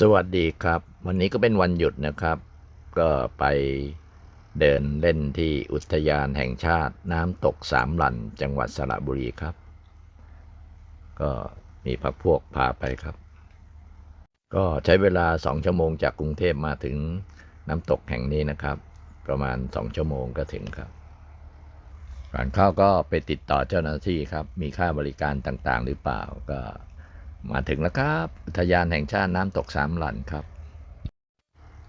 สวัสดีครับ วันนี้ก็เป็นวันหยุดนะครับ ก็ไปเดินเล่นที่อุทยานแห่งชาติน้ำตกสามหลันจังหวัดสระบุรีครับ ก็มีพักพวกพาไปครับ ก็ใช้เวลาสองชั่วโมงจากกรุงเทพมาถึงน้ำตกแห่งนี้นะครับ ประมาณสองชั่วโมงก็ถึงครับก่อนเข้าก็ไปติดต่อเจ้าหน้าที่ครับ มีค่าบริการต่างๆ หรือเปล่าก็ มาถึงแล้วครับอุทยานแห่งชาติน้ำตกสามหลันครับ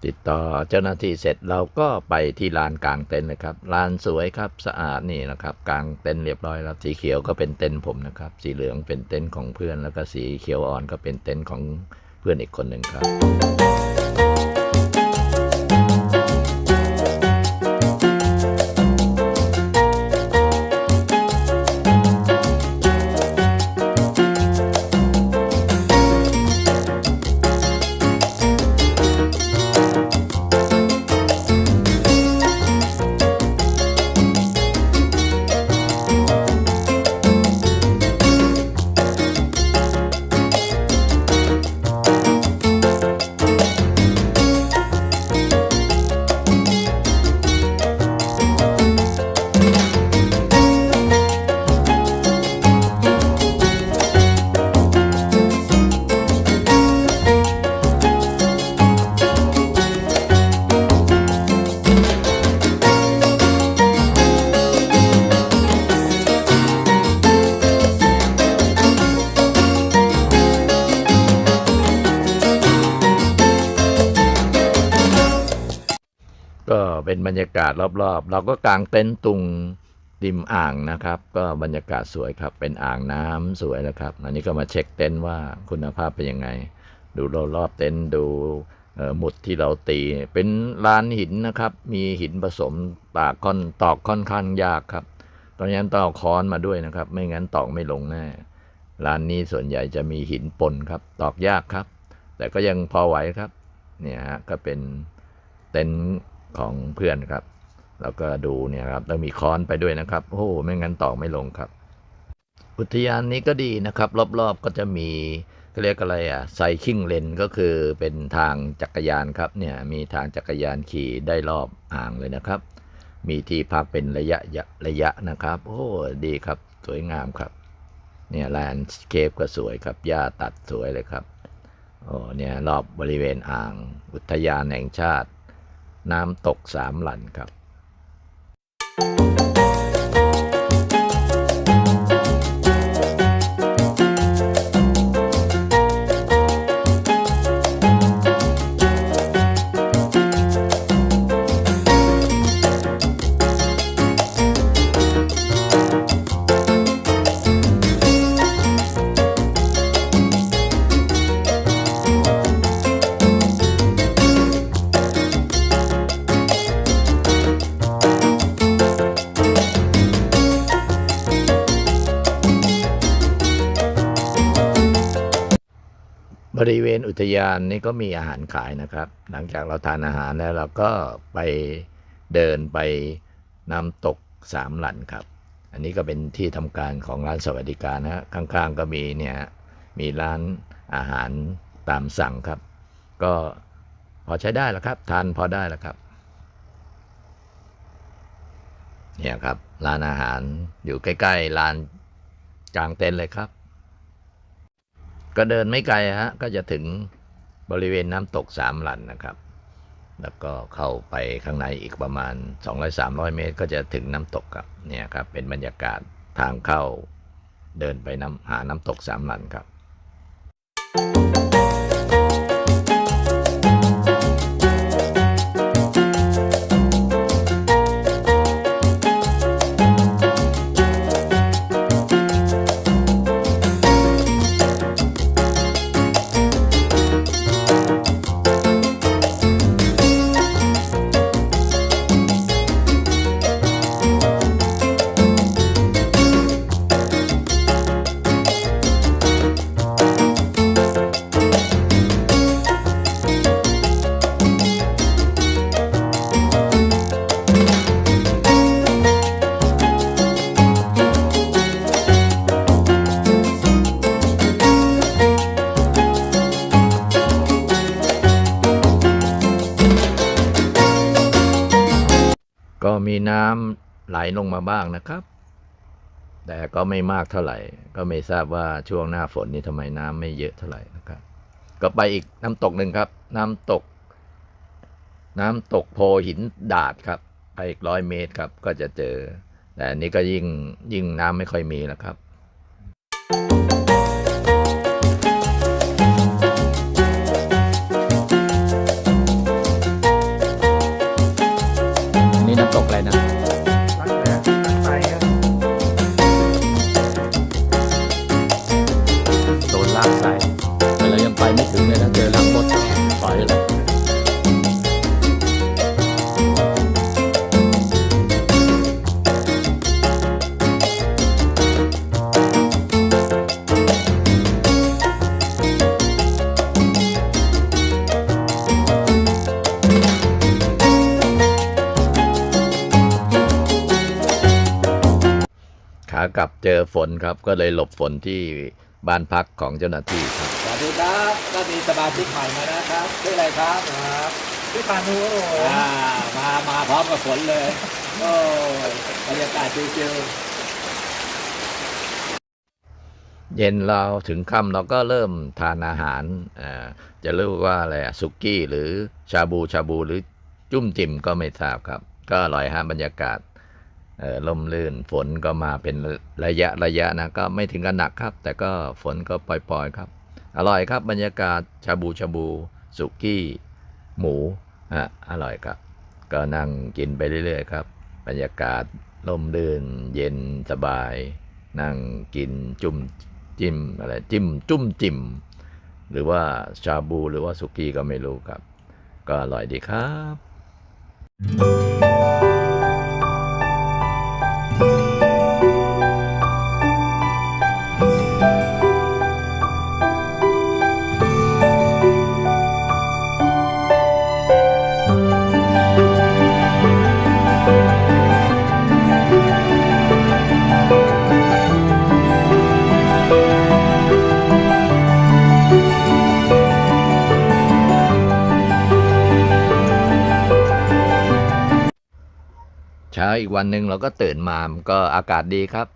ติดต่อเจ้าหน้าที่เสร็จเราก็ไปที่ลานกลางเต็นท์เลยครับลานสวยครับสะอาดนี่นะครับกลางเต็นท์เรียบร้อยแล้วสีเขียวก็เป็นเต็นท์ผมนะครับ สีเหลืองเป็นเต็นท์ของเพื่อนแล้วก็สีเขียวอ่อนก็เป็นเต็นท์ของเพื่อนอีกคนหนึ่งครับ ก็เป็นบรรยากาศรอบๆ เราก็กางเต็นท์ตุงริมอ่างนะครับ ก็บรรยากาศสวยครับ เป็นอ่างน้ำสวยนะครับ อันนี้ก็มาเช็คเต็นท์ว่าคุณภาพเป็นยังไง ดูรอบๆเต็นท์ดูหมุดที่เราตี เป็นลานหินนะครับ มีหินผสมตากค่อนตอกค่อนข้างยากครับตอนนั้นต้องเอาค้อนมาด้วยนะครับ ไม่งั้นตอกไม่ลงแน่ร้านนี้ส่วนใหญ่จะมีหินปนครับ ตอกยากครับ แต่ก็ยังพอไหวครับ เนี่ยฮะก็เป็นเต็นท์ ของเพื่อนครับ แล้วก็ดูเนี่ยครับแล้วมีค้อนไปด้วยนะครับโอ้โหไม่งั้นตอกไม่ลงครับ อุทยานนี้ก็ดีนะครับ รอบๆก็จะมีเขาเรียกอะไรอะไซคิงเลนก็คือเป็นทางจักรยานครับเนี่ยมีทางจักรยานขี่ได้รอบอ่างเลยนะครับ มีที่พักเป็นระยะระยะนะครับ โอ้ดีครับสวยงามครับ เนี่ยแลนด์เคปก็สวยครับหญ้าตัดสวยเลยครับโอ้เนี่ยรอบบริเวณอ่าง อุทยานแห่งชาติ น้ำตกสามหลันครับ ริเวณอุทยานนี่ก็มีอาหารขายนะครับ หลังจากเราทานอาหารแล้วเราก็ไปเดินไปน้ำตกสามหลันครับ อันนี้ก็เป็นที่ทำการของร้านสวัสดิการนะฮะข้างๆก็มีเนี่ยมีร้านอาหารตามสั่งครับ ก็พอใช้ได้แล้วครับ ทานพอได้แล้วครับเนี่ยครับร้านอาหารอยู่ใกล้ๆลานกลางเต็นท์เลยครับ ก็เดินไม่ไกลฮะก็จะถึงบริเวณน้ำตกสามหลันนะครับ แล้วก็เข้าไปข้างในอีกประมาณ 200-300 เมตร ก็จะถึงน้ำตกครับเนี่ยครับเป็นบรรยากาศทางเข้าเดินไปน้ำหาน้ำตกสามหลันครับ Thank ำไหลลงมาบ้างนะครับ แต่ก็ไม่มากเท่าไหร่ ก็ไม่ทราบว่าช่วงหน้าฝนนี่ทำไมน้ำไม่เยอะเท่าไหร่นะครับ ก็ไปอีกน้ำตกหนึ่งครับ น้ำตก น้ำตกโพหินดาดครับไปอีกร้อยเมตรครับ ก็จะเจอ แต่อันนี้ก็ยิ่งยิ่งน้ำไม่ค่อยมีแล้วครับ เจอฝนครับก็เลยหลบฝนที่บ้านพักของเจ้าหน้าที่ครับสวัสดีครับก็มีสมาชิกใหม่มานะครับชื่ออะไรครับครับพี่ปานูครับผมอ่ามามาพร้อมกับฝนเลยโอ้ยบรรยากาศชิวเย็นเราถึงค่ำเราก็เริ่มทานอาหารอ่าจะเรียกว่าอะไรอะสุกี้หรือชาบูชาบูหรือจุ้มจิมก็ไม่ทราบครับ ก็อร่อยฮะบรรยากาศเอ่อ ลมลื่นฝนก็มาเป็นระยะระยะนะก็ไม่ถึงกับหนักครับ แต่ก็ฝนก็ปล่อยๆครับ อร่อยครับบรรยากาศชาบูชาบูสุกี้ หมูอะอร่อยครับ ก็นั่งกินไปเรื่อยๆครับ บรรยากาศลมลื่น เย็นสบาย นั่งกินจุ่มจิ้มอะไรจิ้มจุ้มจิ้มหรือว่าชาบูหรือว่าสุกี้ก็ไม่รู้ครับ ก็อร่อยดีครับ เช้าอีกวันหนึ่งเราก็ตื่นมามก็อากาศดีครับ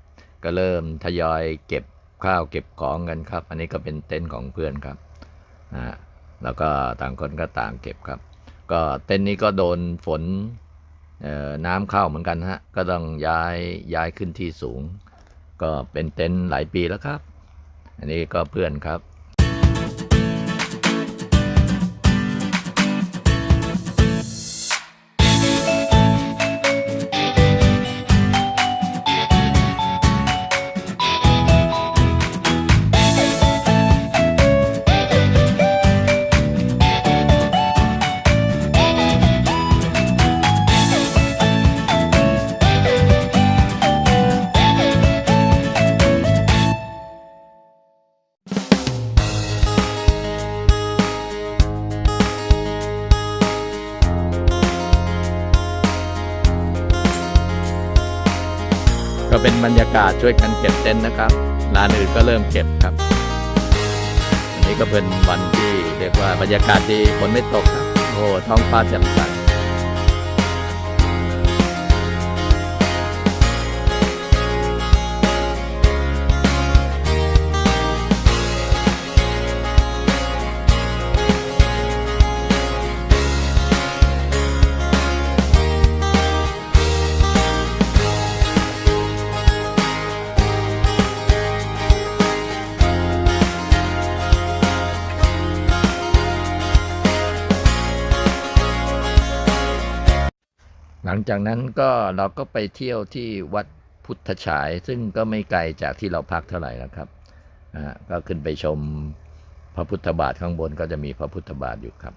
ก็เริ่มทยอยเก็บข้าวเก็บของกันครับ อันนี้ก็เป็นเต็นท์ของเพื่อนครับนะฮะแล้วก็ต่างคนก็ต่างเก็บครับ ก็เต็นท์นี้ก็โดนฝนน้ำเข้าเหมือนกันฮะ ก็ต้องย้ายย้ายขึ้นที่สูง ก็เป็นเต็นท์หลายปีแล้วครับ อันนี้ก็เพื่อนครับ เป็นบรรยากาศช่วยกันเก็บเต็นท์นะครับร้านอื่นก็เริ่มเก็บครับ อันนี้ก็เป็นวันที่เรียกว่าบรรยากาศดีฝนไม่ตกครับโอ้โหท้องฟ้าแจ่มใส งจากนั้นก็เราก็ไปเที่ยวที่วัดพุทธฉาย ซึ่งก็ไม่ไกลจากที่เราพักเท่าไหร่นะครับอ่าก็ขึ้นไปชมพระพุทธบาทข้างบนก็จะมีพระพุทธบาทอยู่ครับ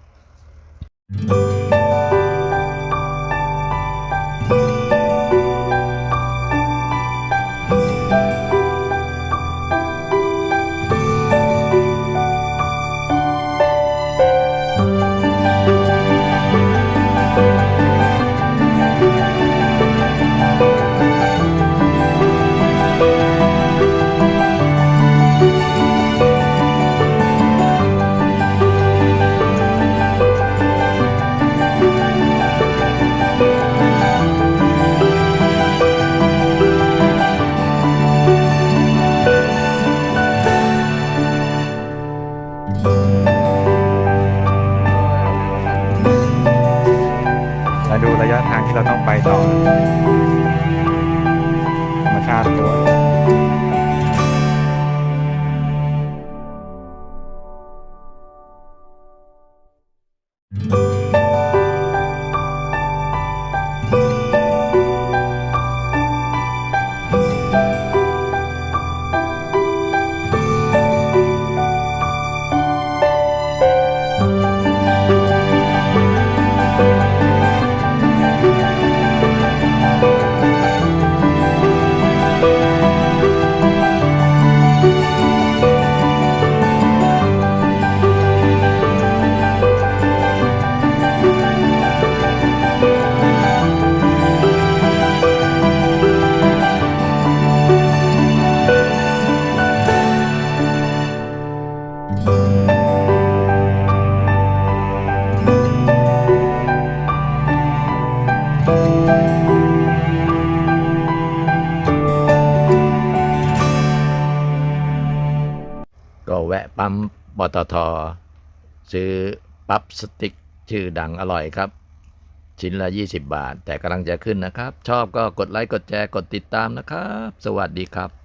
และดูระยะทางที่เราต้องไปต่อธรรมชาติด้วย ปั๊มปตท ซื้อปั๊บสติ๊กชื่อดังอร่อยครับ ชิ้นละ 20 บาท แต่กำลังจะขึ้นนะครับ ชอบก็กดไลค์ กดแชร์ กดติดตามนะครับ สวัสดีครับ